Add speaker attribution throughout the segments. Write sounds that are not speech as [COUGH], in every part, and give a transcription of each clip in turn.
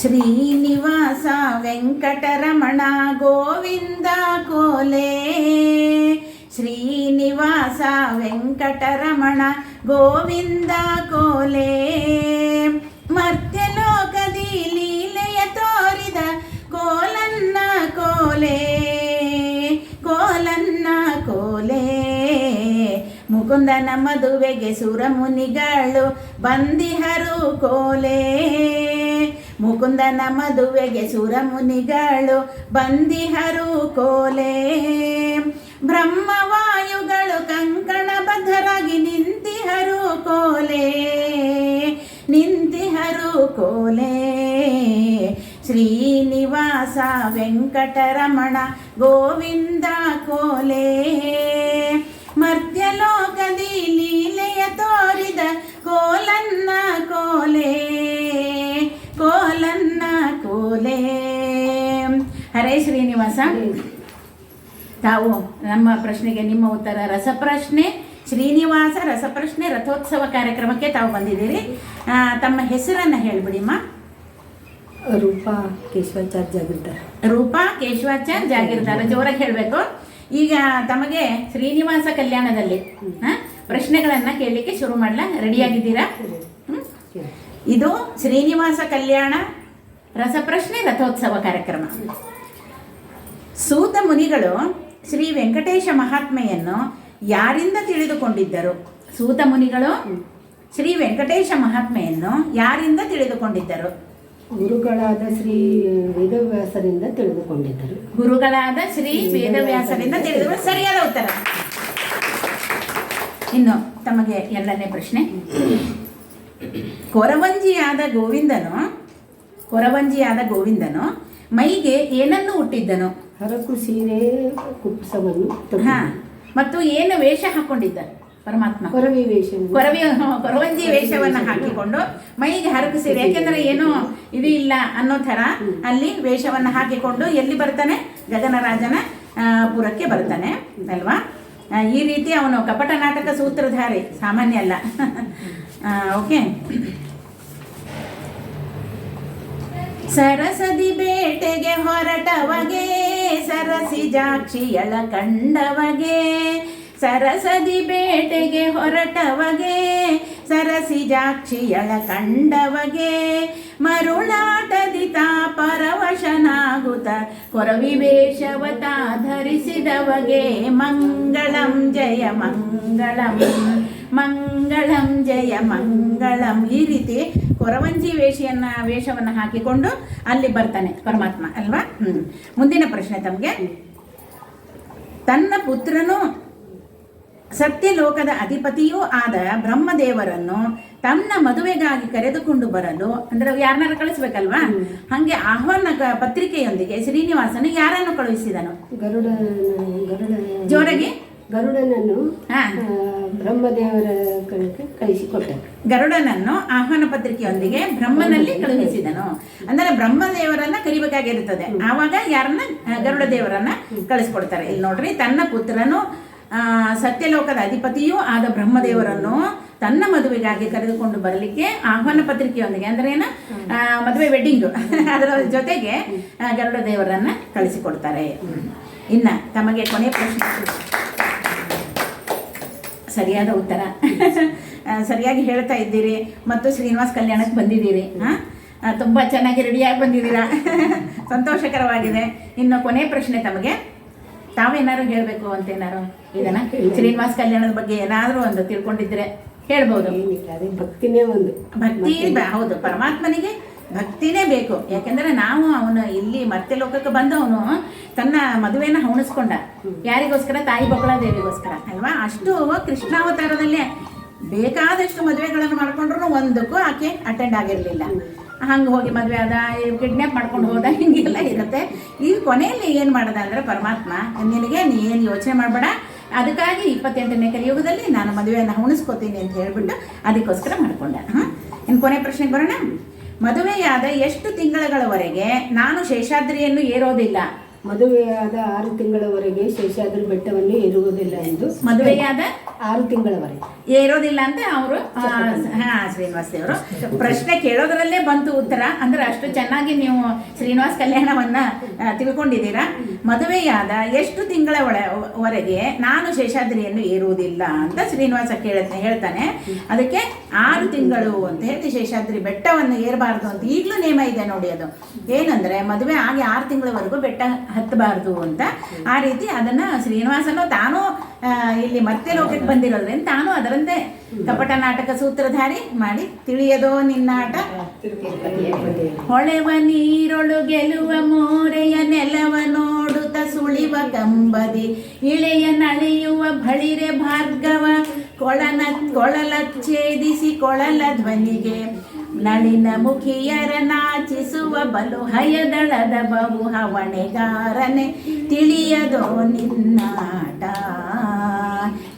Speaker 1: ಶ್ರೀನಿವಾಸ ವೆಂಕಟರಮಣ ಗೋವಿಂದ ಕೋಲೆ. ಶ್ರೀನಿವಾಸ ವೆಂಕಟರಮಣ ಗೋವಿಂದ ಕೋಲೆ. ಮರ್ತ್ಯಲೋಕದಿ ಲೀಲೆಯ ತೋರಿದ ಕೋಲನ್ನ ಕೋಲೆ. ಕೋಲನ್ನ ಕೋಲೆ. ಮುಕುಂದನ ಮದುವೆಗೆ ಸುರಮುನಿಗಳು ಬಂದಿಹರು ಕೋಲೆ. ಮುಕುಂದನ ಮದುವೆಗೆ ಸುರಮುನಿಗಳು ಬಂದಿಹರು ಕೋಲೆ. ಬ್ರಹ್ಮವಾಯುಗಳು ಕಂಕಣ ಬದ್ಧರಾಗಿ ನಿಂತಿಹರು ಕೋಲೆ. ನಿಂತಿಹರು ಕೋಲೆ. ಶ್ರೀನಿವಾಸ ವೆಂಕಟರಮಣ ಗೋವಿಂದ ಕೋಲೆ. ಮರ್ತ್ಯಲೋಕದಿ ಲೀಲೆಯ ತೋರಿದ ಕೋಲನ್ನ ಹರೇ ಶ್ರೀನಿವಾಸ. ತಾವು ನಮ್ಮ ಪ್ರಶ್ನೆಗೆ ನಿಮ್ಮ ಉತ್ತರ ರಸಪ್ರಶ್ನೆ ಶ್ರೀನಿವಾಸ ರಸಪ್ರಶ್ನೆ ರಥೋತ್ಸವ ಕಾರ್ಯಕ್ರಮಕ್ಕೆ ತಾವು ಬಂದಿದ್ದೀರಿ. ತಮ್ಮ ಹೆಸರನ್ನು ಹೇಳ್ಬಿಡಿಮ್ಮ.
Speaker 2: ರೂಪಾ ಕೇಶವಾಚಾರ್ ಜಾಗೃತ
Speaker 1: ರೂಪಾ ಕೇಶವಾಚಾರ್ ಜಾಗೀರ್ದಾರ ಜೋರಾಗಿ ಹೇಳಬೇಕು. ಈಗ ತಮಗೆ ಶ್ರೀನಿವಾಸ ಕಲ್ಯಾಣದಲ್ಲಿ ಪ್ರಶ್ನೆಗಳನ್ನು ಕೇಳಲಿಕ್ಕೆ ಶುರು ಮಾಡಲ? ರೆಡಿಯಾಗಿದ್ದೀರಾ? ಇದು ಶ್ರೀನಿವಾಸ ಕಲ್ಯಾಣ ರಸಪ್ರಶ್ನೆ ರಥೋತ್ಸವ ಕಾರ್ಯಕ್ರಮ. ಸೂತ ಮುನಿಗಳು ಶ್ರೀ ವೆಂಕಟೇಶ ಮಹಾತ್ಮೆಯನ್ನು ಯಾರಿಂದ ತಿಳಿದುಕೊಂಡಿದ್ದರು? ಸೂತ ಮುನಿಗಳು ಶ್ರೀ ವೆಂಕಟೇಶ ಮಹಾತ್ಮೆಯನ್ನು ಯಾರಿಂದ ತಿಳಿದುಕೊಂಡಿದ್ದರು?
Speaker 2: ಗುರುಗಳಾದ ಶ್ರೀ ವೇದವ್ಯಾಸರಿಂದ ತಿಳಿದುಕೊಂಡಿದ್ದರು.
Speaker 1: ಗುರುಗಳಾದ ಶ್ರೀ ವೇದವ್ಯಾಸರಿಂದ ತಿಳಿದು ಸರಿಯಾದ ಉತ್ತರ. ಇನ್ನು ತಮಗೆ ಎರಡನೇ ಪ್ರಶ್ನೆ. ಕೊರವಂಜಿಯಾದ ಗೋವಿಂದನು ಕೊರವಂಜಿಯಾದ ಗೋವಿಂದನು ಮೈಗೆ ಏನನ್ನು ಹುಟ್ಟಿದ್ದನು
Speaker 2: ಹರಕು ಸೀರೆ ಕುಪ್ಪಸವನ್ನು
Speaker 1: ಹಾ ಮತ್ತು ಏನು ವೇಷ ಹಾಕೊಂಡಿದ್ದ ಪರಮಾತ್ಮ?
Speaker 2: ಕೊರವಿ ವೇಷ
Speaker 1: ಕೊರವಿ ಕೊರವಂಜಿ ವೇಷವನ್ನು ಹಾಕಿಕೊಂಡು ಮೈಗೆ ಹರಕು ಸೀರೆ ಯಾಕೆಂದ್ರೆ ಏನು ಇದು ಇಲ್ಲ ಅನ್ನೋ ಥರ ಅಲ್ಲಿ ವೇಷವನ್ನು ಹಾಕಿಕೊಂಡು ಎಲ್ಲಿ ಬರ್ತಾನೆ? ಗಗನರಾಜನ ಪುರಕ್ಕೆ ಬರ್ತಾನೆ ಅಲ್ವಾ? ಈ ರೀತಿ ಅವನು ಕಪಟ ನಾಟಕ ಸೂತ್ರಧಾರಿ ಸಾಮಾನ್ಯ ಅಲ್ಲ. ಓಕೆ. ಸರಸದಿ ಬೇಟೆಗೆ ಸರಸಿ ಜಾಕ್ಷಿಯಳ ಕಂಡವಗೆ, ಸರಸದಿ ಬೇಟೆಗೆ ಹೊರಟವಗೆ, ಸರಸಿ ಜಾಕ್ಷಿಯಲ ಕಂಡವಗೆ, ಮರುಳಾಟದಿ ತಾ ಪರವಶನಾಗುತ್ತ ಕೊರವಿ ವೇಷವತ ಧರಿಸಿದವಗೆ, ಮಂಗಳಂ ಜಯ ಮಂಗಳಂ ಮಂಗಳಂ ಜಯ ಮಂಗಳಂ. ಈ ರೀತಿ ಕೊರವಂಜಿ ವೇಷಿಯನ್ನ ವೇಷವನ್ನ ಹಾಕಿಕೊಂಡು ಅಲ್ಲಿ ಬರ್ತಾನೆ ಪರಮಾತ್ಮ ಅಲ್ವಾ? ಹ್ಮ್. ಮುಂದಿನ ಪ್ರಶ್ನೆ ತಮಗೆ. ತನ್ನ ಪುತ್ರನು ಸತ್ಯಲೋಕದ ಅಧಿಪತಿಯೂ ಆದ ಬ್ರಹ್ಮದೇವರನ್ನು ತನ್ನ ಮದುವೆಗಾಗಿ ಕರೆದುಕೊಂಡು ಬರಲು ಅಂದ್ರೆ ಯಾರನ್ನಾರು ಕಳಿಸ್ಬೇಕಲ್ವಾ? ಹಂಗೆ ಆಹ್ವಾನ ಪತ್ರಿಕೆಯೊಂದಿಗೆ ಶ್ರೀನಿವಾಸನು ಯಾರನ್ನು ಕಳುಹಿಸಿದನು? ಜೋರಾಗಿ?
Speaker 2: ಗರುಡನನ್ನು ಬ್ರಹ್ಮದೇವರ ಕಳಿಸಿಕೊಟ್ಟನು
Speaker 1: ಗರುಡನನ್ನು ಆಹ್ವಾನ ಪತ್ರಿಕೆಯೊಂದಿಗೆ ಬ್ರಹ್ಮನಲ್ಲಿ ಕಳುಹಿಸಿದನು. ಅಂದ್ರೆ ಬ್ರಹ್ಮದೇವರನ್ನ ಕರಿಬೇಕಾಗಿರುತ್ತದೆ ಆವಾಗ ಯಾರನ್ನ ಗರುಡ ದೇವರನ್ನ ಕಳಿಸ್ಕೊಡ್ತಾರೆ. ಇಲ್ಲಿ ನೋಡ್ರಿ ತನ್ನ ಪುತ್ರನು ಆ, ಸತ್ಯಲೋಕದ ಅಧಿಪತಿಯೂ ಆದ ಬ್ರಹ್ಮದೇವರನ್ನು ತನ್ನ ಮದುವೆಗಾಗಿ ಕರೆದುಕೊಂಡು ಬರಲಿಕ್ಕೆ ಆಹ್ವಾನ ಪತ್ರಿಕೆಯೊಂದಿಗೆ ಅಂದ್ರೆ ಏನ? ಮದುವೆ ವೆಡ್ಡಿಂಗ್ ಅದರ ಜೊತೆಗೆ ಗರುಡ ದೇವರನ್ನ ಕಳಿಸಿಕೊಡ್ತಾರೆ. ಇನ್ನ ತಮಗೆ ಕೊನೆ ಪ್ರಶ್ನೆ. ಸರಿಯಾದ ಉತ್ತರ. [LAUGHS] ಸರಿಯಾಗಿ ಹೇಳ್ತಾ ಇದ್ದೀರಿ ಮತ್ತು ಶ್ರೀನಿವಾಸ್ ಕಲ್ಯಾಣಕ್ಕೆ ಬಂದಿದ್ದೀರಿ. ಹಾಂ ತುಂಬ ಚೆನ್ನಾಗಿ ರೆಡಿಯಾಗಿ ಬಂದಿದ್ದೀರಾ? [LAUGHS] ಸಂತೋಷಕರವಾಗಿದೆ. ಇನ್ನು ಕೊನೆ ಪ್ರಶ್ನೆ ತಮಗೆ. ತಾವೇನಾದ್ರು ಹೇಳಬೇಕು ಅಂತ ಏನಾರು ಇದನ್ನ? ಶ್ರೀನಿವಾಸ್ ಕಲ್ಯಾಣದ ಬಗ್ಗೆ ಏನಾದರೂ ಒಂದು ತಿಳ್ಕೊಂಡಿದ್ರೆ ಹೇಳ್ಬೋದು.
Speaker 2: ಭಕ್ತಿನೇ ಒಂದು.
Speaker 1: ಭಕ್ತಿ ಹೌದು ಪರಮಾತ್ಮನಿಗೆ ಭಕ್ತಿನೇ ಬೇಕು. ಯಾಕೆಂದರೆ ನಾವು ಅವನು ಇಲ್ಲಿ ಮತ್ತೆ ಲೋಕಕ್ಕೆ ಬಂದವನು ತನ್ನ ಮದುವೆನ ಹವಣಿಸ್ಕೊಂಡ. ಯಾರಿಗೋಸ್ಕರ? ತಾಯಿ ದೇವಿಗೋಸ್ಕರ, ಅಲ್ವಾ? ಅಷ್ಟು ಕೃಷ್ಣಾವತಾರದಲ್ಲೇ ಬೇಕಾದಷ್ಟು ಮದುವೆಗಳನ್ನು ಮಾಡ್ಕೊಂಡ್ರು ಒಂದಕ್ಕೂ ಆಕೆ ಅಟೆಂಡ್ ಆಗಿರಲಿಲ್ಲ. ಹಂಗೆ ಹೋಗಿ ಮದುವೆ ಆದ ಕಿಡ್ನ್ಯಾಪ್ ಮಾಡ್ಕೊಂಡು ಹೋದ, ಹಿಂಗೆಲ್ಲ ಇರುತ್ತೆ. ಈ ಕೊನೆಯಲ್ಲಿ ಏನು ಮಾಡ್ದ ಅಂದ್ರೆ, ಪರಮಾತ್ಮ, ನಿನಗೆ ನೀ ಏನು ಯೋಚನೆ ಮಾಡಬೇಡ. ಅದಕ್ಕಾಗಿ ಇಪ್ಪತ್ತೆಂಟನೇ ಕಲಿಯುಗದಲ್ಲಿ ನಾನು ಮದುವೆಯನ್ನು ಹುಣಿಸ್ಕೋತೀನಿ ಅಂತ ಹೇಳ್ಬಿಟ್ಟು ಅದಕ್ಕೋಸ್ಕರ ಮಾಡಿಕೊಂಡೆ. ಹಾಂ ಇನ್ನು ಕೊನೆ ಪ್ರಶ್ನೆಗೆ ಬರೋಣ. ಮದುವೆಯಾದ ಎಷ್ಟು ತಿಂಗಳಗಳವರೆಗೆ ನಾನು ಶೇಷಾದ್ರಿಯನ್ನು ಏರೋದಿಲ್ಲ?
Speaker 2: ಮದುವೆಯಾದ ಆರು ತಿಂಗಳವರೆಗೆ ಶೇಷಾದ್ರಿ ಬೆಟ್ಟವನ್ನು ಇರುವುದಿಲ್ಲ ಎಂದು
Speaker 1: ಮದುವೆಯಾದ
Speaker 2: ಆರು ತಿಂಗಳವರೆಗೆ.
Speaker 1: ಇರೋದಿಲ್ಲ ಅಂತ ಅವರು ಹಾ ಶ್ರೀನಿವಾಸ್ ದೇವರು ಪ್ರಶ್ನೆ ಕೇಳೋದ್ರಲ್ಲೇ ಬಂತು ಉತ್ತರ. ಅಂದ್ರೆ ಅಷ್ಟು ಚೆನ್ನಾಗಿ ನೀವು ಶ್ರೀನಿವಾಸ್ ಕಲ್ಯಾಣವನ್ನ ತಿಳ್ಕೊಂಡಿದ್ದೀರಾ? ಮದುವೆಯಾದ ಎಷ್ಟು ತಿಂಗಳ ಒಳವರೆಗೆ ನಾನು ಶೇಷಾದ್ರಿಯನ್ನು ಏರುವುದಿಲ್ಲ ಅಂತ ಶ್ರೀನಿವಾಸ ಕೇಳ ಹೇಳ್ತಾನೆ. ಅದಕ್ಕೆ ಆರು ತಿಂಗಳು ಅಂತ ಹೇಳಿ ಶೇಷಾದ್ರಿ, ಬೆಟ್ಟವನ್ನು ಏರಬಾರ್ದು ಅಂತ ಈಗಲೂ ನಿಯಮ ಇದೆ ನೋಡಿ ಅದು. ಏನಂದ್ರೆ ಮದುವೆ ಆಗಿ ಆರು ತಿಂಗಳವರೆಗೂ ಬೆಟ್ಟ ಹತ್ತಬಾರ್ದು ಅಂತ. ಆ ರೀತಿ ಅದನ್ನ ಶ್ರೀನಿವಾಸನು ತಾನು ಇಲ್ಲಿ ಮತ್ತೆ ಲೋಕಕ್ಕೆ ಬಂದಿರೋದ್ರಿಂದ ತಾನು ಅದರಂತೆ ಕಪಟ ನಾಟಕ ಸೂತ್ರಧಾರಿ ಮಾಡಿ ತಿಳಿಯದೋ ನಿನ್ನಾಟ ಹೊಳೆವ ನೀರೊಳು ಗೆಲುವ ಮೋರೆಯ ನೆಲವನೋ ಸುಳಿವ ಕಂಬದಿ, ಇಳೆಯ ನಳಿಯುವ ಬಳಿರೆ ಭಾರ್ಗವ, ಕೊಳನ ಕೊಳಲ ಛೇದಿಸಿ ಕೊಳಲ ಧ್ವನಿಗೆ. ನಳಿನ ಮುಖಿಯರ ನಾಚಿಸುವ ಬಲು ಹಯದಳದ ಬಹು ಹವಣೆಗಾರನೆ ತಿಳಿಯದೋ ನಿನ್ನಾಟ.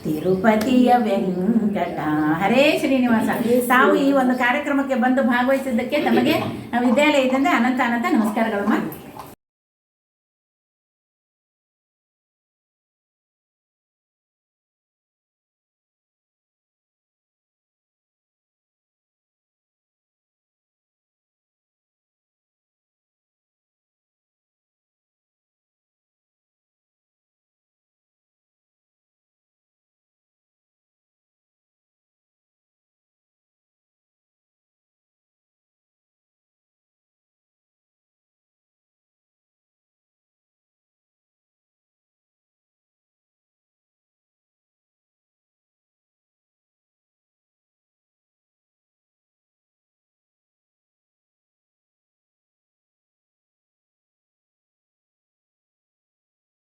Speaker 1: ತಿರುಪತಿಯ ವೆಂಕಟ. ಹರೇ ಶ್ರೀನಿವಾಸ. ತಾವು ಈ ಒಂದು ಕಾರ್ಯಕ್ರಮಕ್ಕೆ ಬಂದು ಭಾಗವಹಿಸಿದ್ದಕ್ಕೆ ತಮಗೆ ವಿದ್ಯಾಲಯದಿಂದ ಅನಂತ ಅನಂತ ನಮಸ್ಕಾರಗಳು ಮಾ